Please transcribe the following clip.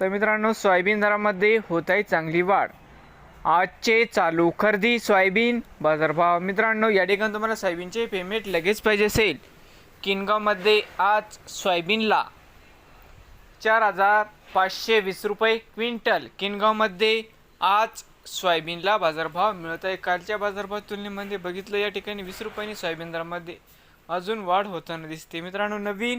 तर मित्रांनो सोयाबीन दरामध्ये होत आहे चांगली वाढ. आजचे चालू खरेदी सोयाबीन बाजारभाव. मित्रांनो या ठिकाणी तुम्हाला सोयाबीनचे पेमेंट लगेच पाहिजे असेल. किनगावमध्ये आज सोयाबीनला चार हजार पाचशे वीस रुपये क्विंटल. किनगावमध्ये आज सोयाबीनला बाजारभाव मिळत आहे कालच्या बाजारभाव तुलनेमध्ये बघितलं या ठिकाणी वीस रुपयांनी सोयाबीन दरामध्ये अजून वाढ होताना दिसते. मित्रांनो नवीन